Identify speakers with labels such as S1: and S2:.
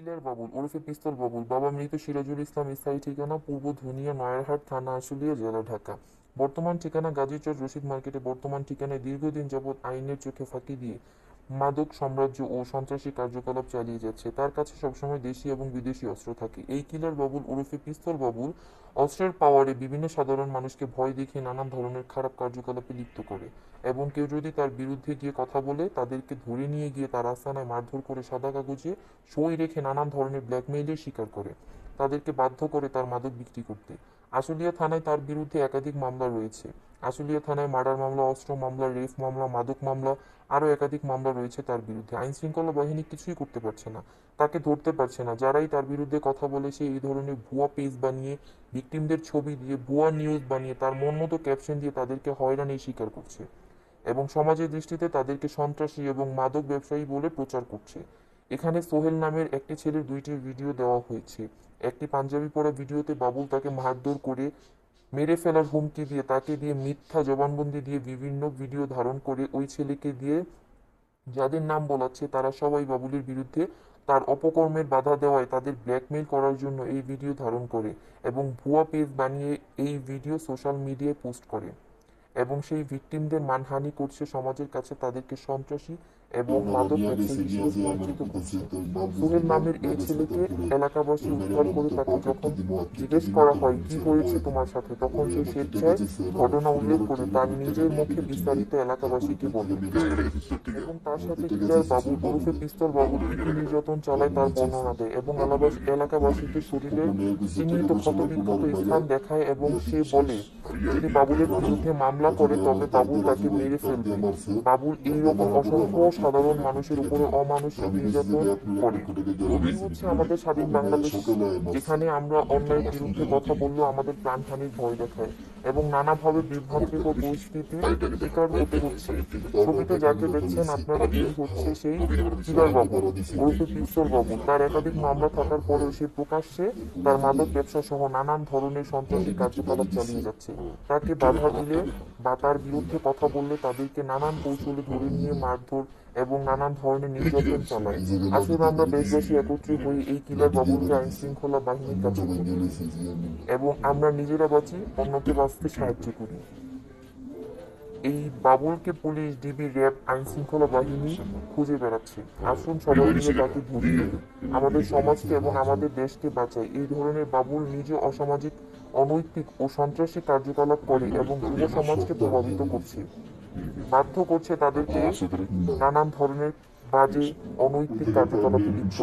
S1: কিলার বাবুল, ওরফে পিস্তল বাবুল। বাবা মৃত সিরাজুল ইসলাম স্থায়ী ঠিকানা, পূর্ব ধুনিয়া, নয়ারহাট থানা, আশুলিয়া জেলা, ঢাকা। বর্তমান ঠিকানা গাজীচর রশিদ মার্কেটে বর্তমান ঠিকানায় দীর্ঘদিন যাবৎ আইনের চোখে ফাঁকি দিয়ে মাদক সাম্রাজ্য ও সন্ত্রাসী কার্যকলাপ চালিয়ে যাচ্ছে। তার কাছে সবসময় দেশি এবং বিদেশি অস্ত্র থাকে। এই কিলার বাবুল ওরফে পিস্তল বাবুল অস্ত্রের পাওয়ারে বিভিন্ন সাধারণ মানুষকে ভয় দেখিয়ে নানান ধরনের খারাপ কার্যকলাপে লিপ্ত করে এবং কেউ যদি তার বিরুদ্ধে গিয়ে কথা বলে, তাদেরকে ধরে নিয়ে গিয়ে তার আস্তানায় মারধর করে সাদা কাগজে সই রেখে নানান ধরনের ব্ল্যাকমেইলের শিকার করে। তাদেরকে বাধ্য করে তার মাদক বিক্রি করতে। আশুলিয়া থানায় তার বিরুদ্ধে একাধিক মামলা রয়েছে। আশুলিয়া থানায় মার্ডার মামলা, অস্ত্র মামলা রেফ মামলা, মাদক মামলা, আরও একাধিক মামলা রয়েছে তার বিরুদ্ধে। আইন শৃঙ্খলা বাহিনী কিছুই করতে পারছে না, তাকে ধরতে পারছে না। যারাই তার বিরুদ্ধে কথা বলে সে এই ধরনের ভুয়া পেজ বানিয়ে, ভিকটিমদের ছবি দিয়ে ভুয়া নিউজ বানিয়ে, তার মন মতো ক্যাপশন দিয়ে তাদেরকে হয়রানির শিকার করছে এবং সমাজের দৃষ্টিতে তাদেরকে সন্ত্রাসী এবং মাদক ব্যবসায়ী বলে প্রচার করছে। এখানে সোহেল নামের একটি ছেলের দুইটি ভিডিও দেওয়া হয়েছে। একটি পাঞ্জাবি পরা ভিডিওতে বাবুল তাকে মারধর করে, মেরে ফেলার হুমকি দিয়ে, তাকে দিয়ে মিথ্যা জবানবন্দি দিয়ে বিভিন্ন ভিডিও ধারণ করে ওই ছেলেকে দিয়ে যাদের নাম বলাচ্ছে তারা সবাই বাবুলের বিরুদ্ধে তার অপকর্মের বাধা দেওয়ায় তাদের ব্ল্যাকমেইল করার জন্য এই ভিডিও ধারণ করে এবং ভুয়া পেজ বানিয়ে এই ভিডিও সোশ্যাল মিডিয়ায় পোস্ট করে এবং সেই ভিকটিমদের মানহানি করছে সমাজের কাছে তাদেরকে সন্ত্রাসী এবং মাদক ব্যবসায়ী হিসেবে পরিচিত করছে সোহেল নামের এই ছেলেকে এলাকাবাসী উদ্ধার করে তাকে যখন জিজ্ঞেস করা হয় কি হয়েছে তোমার সাথে? তখন সে স্বেচ্ছায় ঘটনা উল্লেখ করে তার নিজের মুখে বিস্তারিত এলাকাবাসীকে বলে। এবং তার সাথে কিলার বাবু ওরফে পিস্তল বাবু কি নির্যাতন চালায় তার বর্ণনা দেয় এবং এলাকাবাসীকে শরীরে চিহ্নিত ক্ষতবিক্ষত স্থান দেখায় এবং সে বলে যদি বাবুলের বিরুদ্ধে মামলা করে তবে বাবুল তাকে মেরে ফেলবে বাবুল এইরকম অসংখ্য সাধারণ মানুষের উপরে অমানুষিক নির্যাতন করে। এই হচ্ছে আমাদের স্বাধীন বাংলাদেশ যেখানে আমরা অন্যায়ের বিরুদ্ধে কথা বললেও আমাদের প্রাণহানির ভয় দেখায়। এবং নানাভাবে বিভ্রান্তিকর পরিস্থিতির শিকার হতে হচ্ছে। ছবিতে যাকে দেখছেন আপনারা এই হচ্ছে সেই কিলার বাবু ওরফে পিস্তল বাবু তার একাধিক মামলা থাকার পরেও সে প্রকাশ্যে তার মাদক ব্যবসা সহ নানান ধরনের সন্ত্রাসী কার্যকলাপ চালিয়ে যাচ্ছে। তাকে বাধা দিলে বা তার বিরুদ্ধে কথা বললে তাদেরকে নানান কৌশলে ধরে নিয়ে মারধর এবং নানান ধরনের নির্যাতন চালায়। আসলে আমরা দেশবাসী একত্রিত হই এই কিলার বাবুকে আইন শৃঙ্খলা বাহিনীর কাছে এবং আমরা নিজেরা বাঁচি, অন্যকে বাঁচতে সাহায্য করি। এই বাবুলকে পুলিশ ডিবি র্যাব আইন শৃঙ্খলা বাহিনী খুঁজে বেড়াচ্ছে। আসুন সবাই মিলে তাকে ধরি। আমাদের সমাজকে এবং আমাদের দেশকে বাঁচাই এই ধরনের বাবুল নিজে অসামাজিক অনৈতিক ও সন্ত্রাসী কার্যকলাপ করে এবং যুব সমাজকে প্রভাবিত করছে। বাধ্য করছে তাদেরকে নানান ধরনের বাজে অনৈতিক কার্যকলাপে লিপ্ত